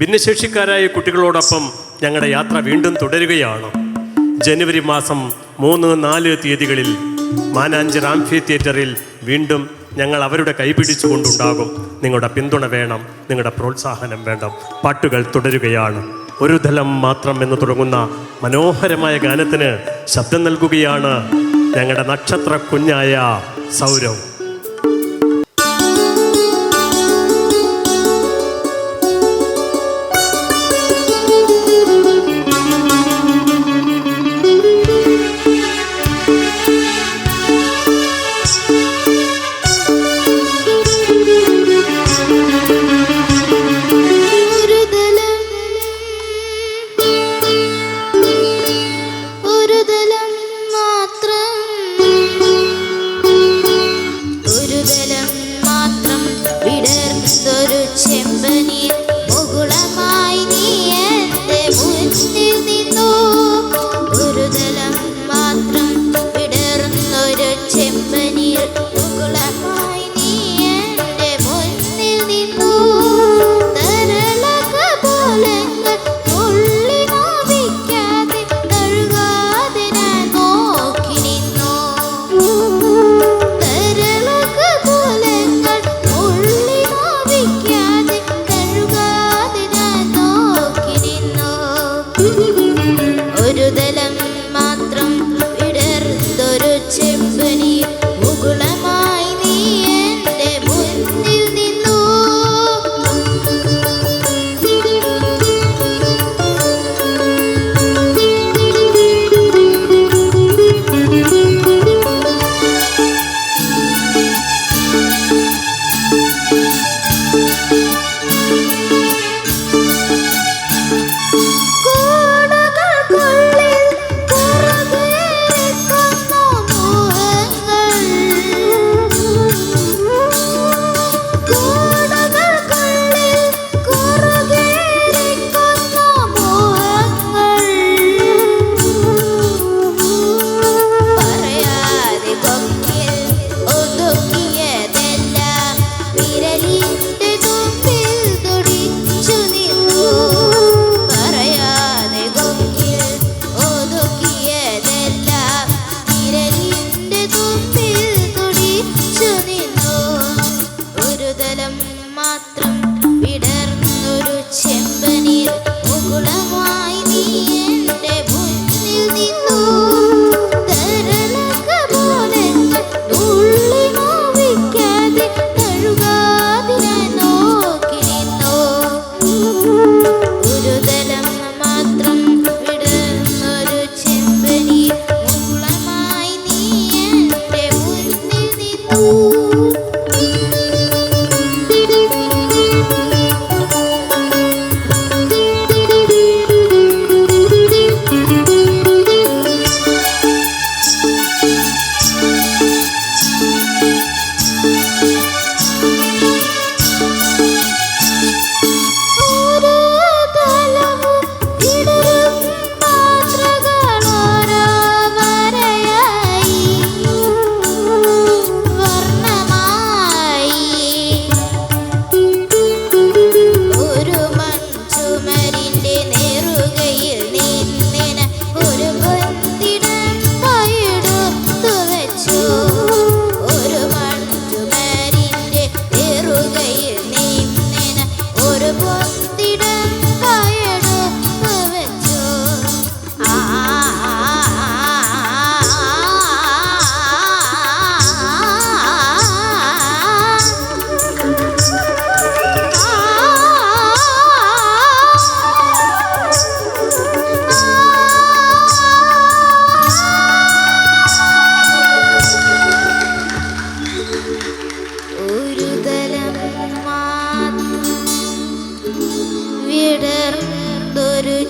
ഭിന്നശേഷിക്കാരായ കുട്ടികളോടൊപ്പം ഞങ്ങളുടെ യാത്ര വീണ്ടും തുടരുകയാണ്. ജനുവരി മാസം മൂന്ന് നാല് തീയതികളിൽ മാനാഞ്ചർ റാംഫി തിയേറ്ററിൽ വീണ്ടും ഞങ്ങൾ അവരുടെ കൈപിടിച്ചുകൊണ്ടുണ്ടാകും നിങ്ങളുടെ പിന്തുണ വേണം നിങ്ങളുടെ പ്രോത്സാഹനം വേണം. പാട്ടുകൾ തുടരുകയാണ്. ഒരു തലം മാത്രം എന്ന് തുടങ്ങുന്ന മനോഹരമായ ഗാനത്തിന് ശബ്ദം നൽകുകയാണ് ഞങ്ങളുടെ നക്ഷത്ര കുഞ്ഞായ സൗരവ്.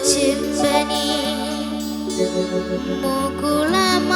ചിമ്പനി മുകുളം